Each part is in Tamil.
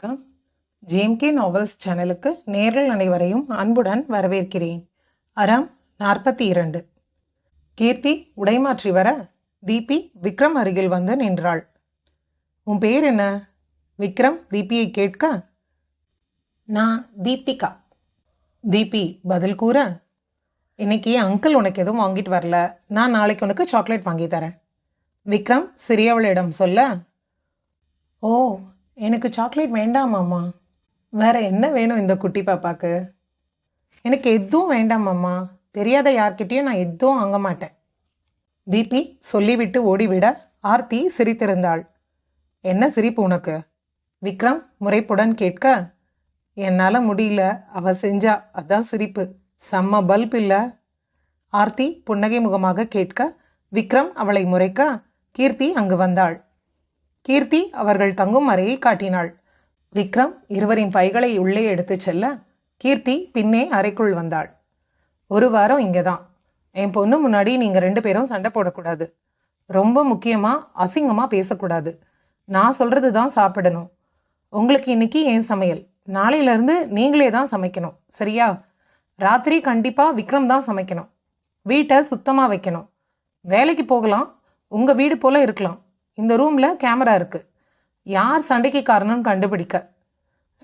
வணக்கம். ஜேம்கே நாவல்ஸ் சேனலுக்கு நேரில் அனைவரையும் அன்புடன் வரவேற்கிறேன். அறம் நாற்பத்தி இரண்டு. கீர்த்தி உடைமாற்றி வர தீபி விக்ரம் அருகில் வந்து நின்றாள். உன் பேர் என்ன? விக்ரம் தீபியை கேட்க? நான் தீபிகா. தீபி பதில் கூற? இன்னைக்கு அங்கிள் உனக்கு எதுவும் வாங்கிட்டு வரல. நான் நாளைக்கு உனக்கு சாக்லேட் வாங்கி தரேன். விக்ரம் சிறியவளிடம் சொல்ல? ஓ எனக்கு சாக்லேட் வேண்டாமாம்மா வேற என்ன வேணும் இந்த குட்டி பாப்பாக்கு? எனக்கு எதுவும் வேண்டாமாம்மா தெரியாத யார்கிட்டேயும் நான் எதுவும் வாங்க மாட்டேன். தீபி சொல்லிவிட்டு ஓடிவிட ஆர்த்தி சிரித்திருந்தாள். என்ன சிரிப்பு உனக்கு? விக்ரம் முறைப்புடன் கேட்க என்னால் முடியல. அவ செஞ்சா. அதான் சிரிப்பு. செம்ம பல்ப் இல்லை. ஆர்த்தி புன்னகை முகமாக கேட்க விக்ரம் அவளை முறைக்க. கீர்த்தி அங்கு வந்தாள். கீர்த்தி அவர்கள் தங்கும் அறையை காட்டினாள். விக்ரம் இருவரின் பைகளை உள்ளே எடுத்துச் செல்ல கீர்த்தி பின்னே அறைக்குள் வந்தாள். ஒரு வாரம் இங்கே தான் என் பொண்ணு முன்னாடி நீங்கள் ரெண்டு பேரும் சண்டை போடக்கூடாது. ரொம்ப முக்கியமாக அசிங்கமாக பேசக்கூடாது. நான் சொல்கிறது தான் சாப்பிடணும். உங்களுக்கு இன்னைக்கு என் சமையல். நாளையிலேருந்து நீங்களே தான் சமைக்கணும். சரியா? ராத்திரி கண்டிப்பாக விக்ரம் தான் சமைக்கணும். வீட்டை சுத்தமாக வைக்கணும். வேலைக்கு போகலாம். உங்கள் வீடு போல் இருக்கலாம். இந்த ரூமில் கேமரா இருக்குது யார் சண்டைக்கு காரணம்னு கண்டுபிடிக்க.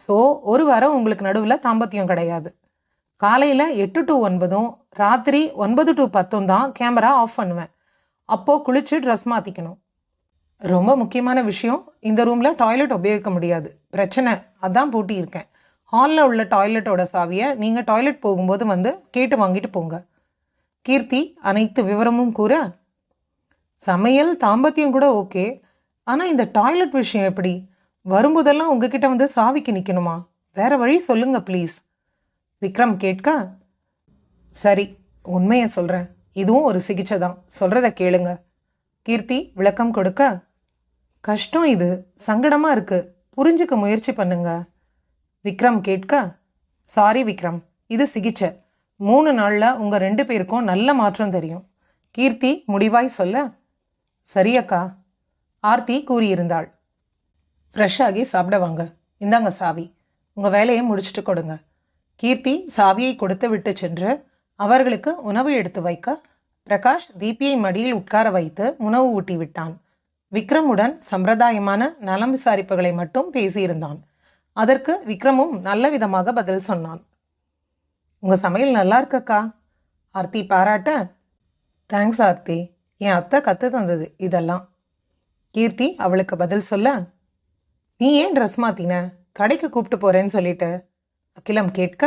ஸோ ஒரு வாரம் உங்களுக்கு நடுவில் தாம்பத்தியம் கிடையாது. காலையில் எட்டு டு ஒன்பதும் ராத்திரி ஒன்பது டு பத்தும் தான் கேமரா ஆஃப் பண்ணுவேன். அப்போது குளிச்சு ட்ரெஸ் மாற்றிக்கணும் ரொம்ப முக்கியமான விஷயம் இந்த ரூமில் டாய்லெட் உபயோகிக்க முடியாது. பிரச்சனை. அதான் பூட்டியிருக்கேன் ஹாலில் உள்ள டாய்லெட்டோட சாவியை நீங்கள் டாய்லெட் போகும்போது வந்து கேட்டு வாங்கிட்டு போங்க. கீர்த்தி அனைத்து விவரமும் கூற சமையல் தாம்பத்தியம் கூட ஓகே. ஆனால் இந்த டாய்லெட் விஷயம் எப்படி? வரும்போதெல்லாம் உங்ககிட்ட வந்து சாவிக்கு நிற்கணுமா வேற வழி சொல்லுங்க ப்ளீஸ். விக்ரம் கேட்க சரி உண்மையை சொல்கிறேன் இதுவும் ஒரு சிகிச்சை தான். சொல்கிறத கேளுங்க. கீர்த்தி விளக்கம் கொடுக்க கஷ்டம் இது. சங்கடமாக இருக்குது புரிஞ்சுக்க முயற்சி பண்ணுங்க. விக்ரம் கேட்க சாரி விக்ரம் இது சிகிச்சை. மூணு நாளில் உங்கள் ரெண்டு பேருக்கும் நல்ல மாற்றம் தெரியும். கீர்த்தி முடிவாய் சொல்ல சரி அக்கா ஆர்த்தி கூறியிருந்தாள். ஃப்ரெஷ் ஆகி சாப்பிட வாங்க. இந்தாங்க சாவி. உங்கள் வேலையை முடிச்சுட்டு கொடுங்க. கீர்த்தி சாவியை கொடுத்து விட்டு சென்று அவர்களுக்கு உணவு எடுத்து வைக்க பிரகாஷ் தீபியை மடியில் உட்கார வைத்து உணவு ஊட்டி விட்டான். விக்ரமுடன் சம்பிரதாயமான நலம் விசாரிப்புகளை மட்டும் பேசியிருந்தான். அதற்கு விக்ரமும் நல்ல விதமாக பதில் சொன்னான். உங்கள் சமையல் நல்லா இருக்கக்கா? ஆர்த்தி பாராட்ட தேங்க்ஸ் ஆர்த்தி. என் அத்தை கற்று தந்தது இதெல்லாம். கீர்த்தி அவளுக்கு பதில் சொல்ல நீ ஏன் ட்ரெஸ் மாத்தின? கடைக்கு கூப்பிட்டு போறேன்னு சொல்லிட்டு. அகிலம் கேட்க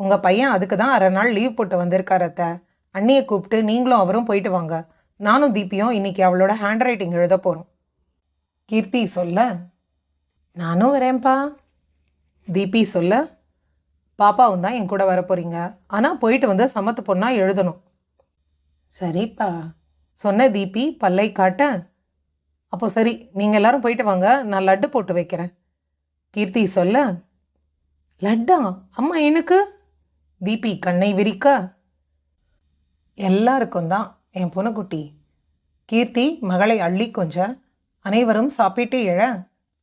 உங்க பையன் அதுக்கு தான் அரை நாள் லீவ் போட்டு வந்திருக்கார் அத்தை. அண்ணியை கூப்பிட்டு நீங்களும் அவரும் போயிட்டு வாங்க. நானும் தீபியும் இன்னைக்கு அவளோட ஹேண்ட் ரைட்டிங் எழுத போறோம். கீர்த்தி சொல்ல நானும் வரேன்ப்பா. தீபி சொல்ல பாப்பாவும் தான் என் கூட வர போகிறீங்க ஆனால் போயிட்டு வந்து சமத்து பொண்ணா எழுதணும். சரிப்பா. சொன்ன தீபி பல்லை காட்ட அப்போ சரி நீங்கள் எல்லாரும் போயிட்டு வாங்க நான் லட்டு போட்டு வைக்கிறேன். கீர்த்தி சொல்ல லட்டா? அம்மா எனக்கு? தீபி கண்ணை விரிக்க எல்லாருக்கும் தான் என் பொண்ணுக்குட்டி. கீர்த்தி மகளை அள்ளி கொஞ்ச அனைவரும் சாப்பிட்டு எழ.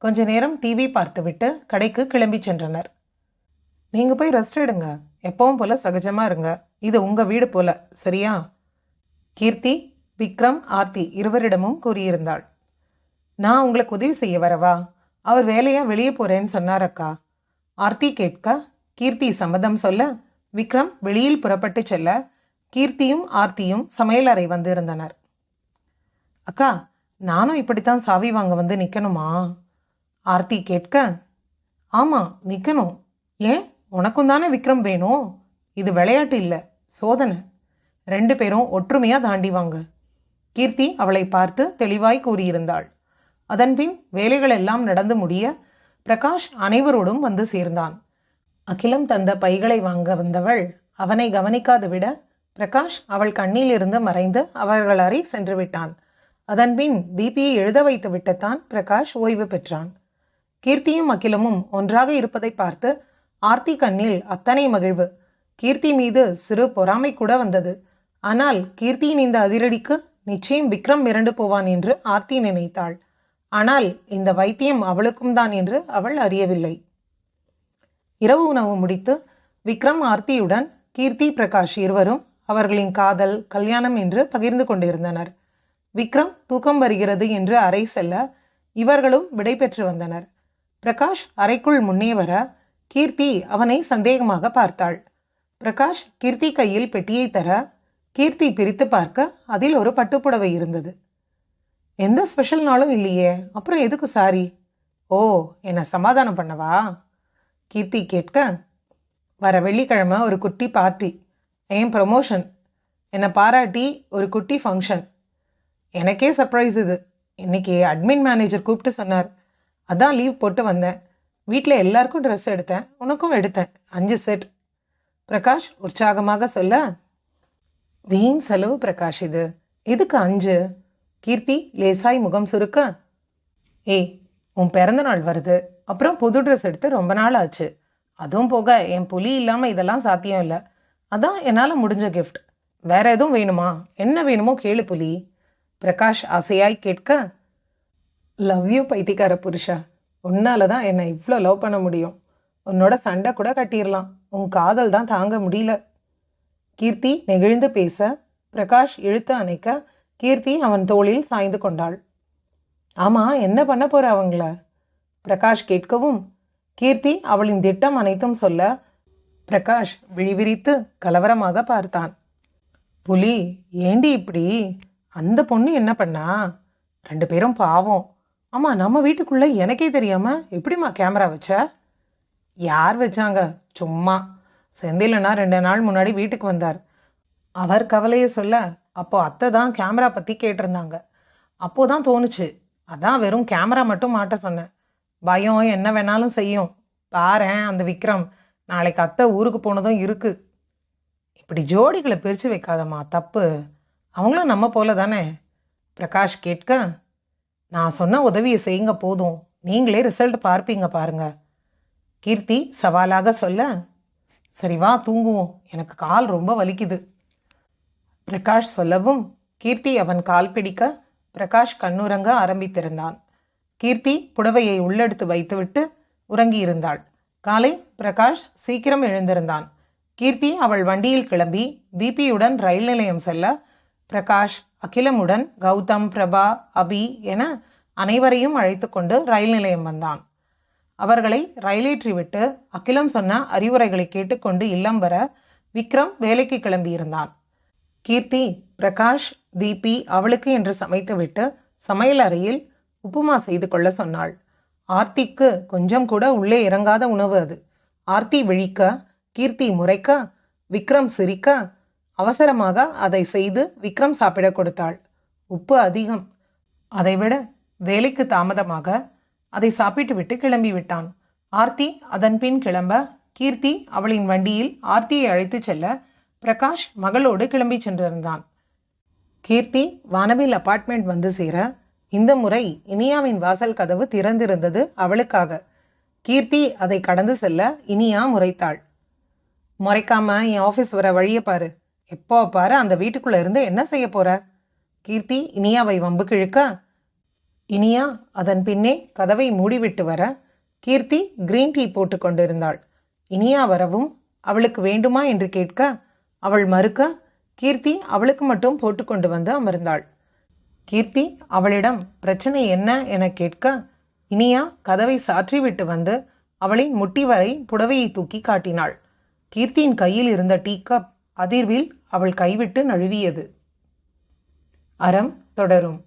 கொஞ்ச நேரம் டிவி பார்த்துவிட்டு கடைக்கு கிளம்பி சென்றனர். நீங்கள் போய் ரெஸ்ட் எடுங்க எப்பவும் போல சகஜமாக இருங்க. இது உங்கள் வீடு போல சரியா? கீர்த்தி விக்ரம் ஆர்த்தி இருவரிடமும் கூறியிருந்தாள். நான் உங்களுக்கு உதவி செய்ய வரவா? அவர் வேலையா வெளியே போறேன்னு சொன்னார் அக்கா. ஆர்த்தி கேட்க கீர்த்தி சம்மதம் சொல்ல. விக்ரம் வெளியில் புறப்பட்டு செல்ல. கீர்த்தியும் ஆர்த்தியும் சமையலறை வந்து இருந்தனர் அக்கா நானும் இப்படித்தான் சாவி வாங்க வந்து நிற்கணுமா ஆர்த்தி கேட்க ஆமாம் நிற்கணும் ஏன்? உனக்கும் தானே விக்ரம் வேணும்? இது விளையாட்டு இல்லை சோதனை. ரெண்டு பேரும் ஒற்றுமையாக தாண்டி வாங்க. கீர்த்தி அவளை பார்த்து தெளிவாய் கூறியிருந்தாள். அதன்பின் வேலைகள் எல்லாம் நடந்து முடிய பிரகாஷ் அனைவரோடும் வந்து சேர்ந்தான். அகிலம் தந்த பைகளை வாங்க வந்தவள் அவனை கவனிக்காது விட பிரகாஷ் அவள் கண்ணிலிருந்து மறைந்து அவர்கள் அறை சென்று விட்டான். அதன்பின் தீபியை எழுத வைத்து விட்டுத்தான் பிரகாஷ் ஓய்வு பெற்றான். கீர்த்தியும் அகிலமும் ஒன்றாக இருப்பதை பார்த்து ஆர்த்தி கண்ணில் அத்தனை மகிழ்வு. கீர்த்தி மீது சிறு பொறாமை கூட வந்தது. ஆனால் கீர்த்தியின் இந்த அதிரடிக்கு நிச்சயம் விக்ரம் மிரண்டு போவான் என்று ஆர்த்தி நினைத்தாள். ஆனால் இந்த வைத்தியம் அவளுக்கும் தான் என்று அவள் அறியவில்லை. இரவு உணவு முடித்து விக்ரம் ஆர்த்தியுடன் கீர்த்தி பிரகாஷ் இருவரும் அவர்களின் காதல் கல்யாணம் என்று பகிர்ந்து கொண்டிருந்தனர். விக்ரம் தூக்கம் வருகிறது என்று அறை செல்ல இவர்களும் விடை பெற்று வந்தனர். பிரகாஷ் அறைக்குள் முன்னே வர கீர்த்தி அவனை சந்தேகமாக பார்த்தாள். பிரகாஷ் கீர்த்தி கையில் பெட்டியை தர கீர்த்தி பிரித்து பார்க்க அதில் ஒரு பட்டுப்புடவை இருந்தது. எந்த ஸ்பெஷல் நாளும் இல்லையே. அப்புறம் எதுக்கு சாரி? ஓ என்னை சமாதானம் பண்ணவா? கீர்த்தி கேட்க வர வெள்ளிக்கிழமை ஒரு குட்டி பார்ட்டி என் ப்ரமோஷன் என்னை பாராட்டி ஒரு குட்டி ஃபங்க்ஷன் எனக்கே சர்ப்ரைஸ் இது. இன்னைக்கு அட்மின் மேனேஜர் கூப்பிட்டு சொன்னார். அதான் லீவ் போட்டு வந்தேன். வீட்டில் எல்லாருக்கும் ட்ரெஸ் எடுத்தேன். உனக்கும் எடுத்தேன். அஞ்சு செட் பிரகாஷ் உற்சாகமாக சொல்ல வீண் செலவு பிரகாஷ் இது. எதுக்கு அஞ்சு? கீர்த்தி லேசாய் முகம் சுருக்க. ஏய் உன் பிறந்த நாள் வருது. அப்புறம் புது ட்ரெஸ் எடுத்து ரொம்ப நாள் ஆச்சு. அதுவும் போக என் புலி இல்லாமல் இதெல்லாம் சாத்தியம் இல்லை. அதான் என்னால் முடிஞ்ச கிஃப்ட் வேற எதுவும் வேணுமா? என்ன வேணுமோ கேளு புலி. பிரகாஷ் ஆசையாய் கேட்க லவ் யூ பைத்தியக்கார புருஷா. உன்னால தான் என்னை இவ்வளோ லவ் பண்ண முடியும். உன்னோட சண்டை கூட கட்டிடலாம் உன் காதல் தான் தாங்க முடியல. கீர்த்தி நெகிழ்ந்து பேச பிரகாஷ் இழுத்து அணைக்க கீர்த்தி அவன் தோளில் சாய்ந்து கொண்டாள். ஆமா என்ன பண்ண போற அவங்கள? பிரகாஷ் கேட்கவும் கீர்த்தி அவளின் திட்டம் அனைத்தும் சொல்ல பிரகாஷ் விழிவிரித்து கலவரமாக பார்த்தான். புலி ஏண்டி இப்படி? அந்த பொண்ணு என்ன பண்ணா? ரெண்டு பேரும் பாவம். ஆமா நம்ம வீட்டுக்குள்ள எனக்கே தெரியாம எப்படிம்மா கேமரா வச்ச? யார் வச்சாங்க? சும்மா. செந்திலனா ரெண்டு நாள் முன்னாடி வீட்டுக்கு வந்தார். அவர் கவலையை சொல்ல அப்போ அத்தை தான் கேமரா பற்றி கேட்டிருந்தாங்க. அப்போதான் தோணுச்சு. அதான் வெறும் கேமரா மட்டும் மாட்ட சொன்னேன். பயம் என்ன வேணாலும் செய்யும். பாரேன் அந்த விக்ரம். நாளைக்கு அத்தை ஊருக்கு போனதும் இருக்கு. இப்படி ஜோடிகளை பிரித்து வைக்காதம்மா தப்பு. அவங்களும் நம்ம போல தானே? பிரகாஷ் கேட்க நான் சொன்ன உதவியை செய்யுங்க போதும். நீங்களே ரிசல்ட் பார்ப்பீங்க பாருங்க. கீர்த்தி சவாலாக சொல்ல சரி வா தூங்குவோம். எனக்கு கால் ரொம்ப வலிக்குது. பிரகாஷ் சொல்லவும் கீர்த்தி அவன் கால் பிடிக்க பிரகாஷ் கண்ணுறங்க ஆரம்பித்திருந்தான். கீர்த்தி புடவையை உள்ளெடுத்து வைத்துவிட்டு உறங்கியிருந்தாள். காலை பிரகாஷ் சீக்கிரம் எழுந்திருந்தான். கீர்த்தி அவள் வண்டியில் கிளம்பி தீபியுடன் ரயில் நிலையம் செல்ல பிரகாஷ் அகிலமுடன் கௌதம் பிரபா அபி என அனைவரையும் அழைத்து கொண்டு ரயில் நிலையம் வந்தான். அவர்களை ரயிலேற்றி விட்டு அகிலம் சொன்ன அறிவுரைகளை கேட்டுக்கொண்டு இல்லம் வர விக்ரம் வேலைக்கு கிளம்பியிருந்தான். கீர்த்தி பிரகாஷ் தீபி அவளுக்கு என்று சமைத்துவிட்டு சமையல் அறையில் உப்புமா செய்து கொள்ள சொன்னாள். ஆர்த்திக்கு கொஞ்சம் கூட உள்ளே இறங்காத உணவு அது. ஆர்த்தி விழிக்க கீர்த்தி முறைக்க விக்ரம் சிரிக்க அவசரமாக அதை செய்து விக்ரம் சாப்பிட கொடுத்தாள். உப்பு அதிகம். அதைவிட வேலைக்கு தாமதமாக அதை சாப்பிட்டுவிட்டு கிளம்பிவிட்டான். கிளம்பி விட்டான் ஆர்த்தி அதன் பின் கிளம்ப கீர்த்தி அவளின் வண்டியில் ஆர்த்தியை அழைத்துச் செல்ல பிரகாஷ் மகளோடு கிளம்பி சென்றிருந்தான். கீர்த்தி வானவில் அபார்ட்மெண்ட் வந்து சேர இந்த முறை இனியாவின் வாசல் கதவு திறந்திருந்தது அவளுக்காக. கீர்த்தி அதை கடந்து செல்ல இனியா முறைத்தாள். முறைக்காம என் ஆஃபீஸ் வர வழியை பாரு. எப்போ பாரு அந்த வீட்டுக்குள்ளே இருந்து என்ன செய்ய போற? கீர்த்தி இனியாவை வம்பு கிழுக்க இனியா அதன் பின்னே கதவை மூடிவிட்டு வர கீர்த்தி கிரீன் டீ போட்டு கொண்டிருந்தாள். இனியா வரவும் அவளுக்கு வேண்டுமா என்று கேட்க அவள் மறுக்க கீர்த்தி அவளுக்கு மட்டும் போட்டுக்கொண்டு வந்து அமர்ந்தாள். கீர்த்தி அவளிடம் பிரச்சனை என்ன என கேட்க இனியா கதவை சாற்றிவிட்டு வந்து அவளின் முட்டி வரை புடவையை தூக்கி காட்டினாள். கீர்த்தியின் கையில் இருந்த டீ கப் அதிர்வில் அவள் கைவிட்டு நழுவியது. அறம் தொடரும்.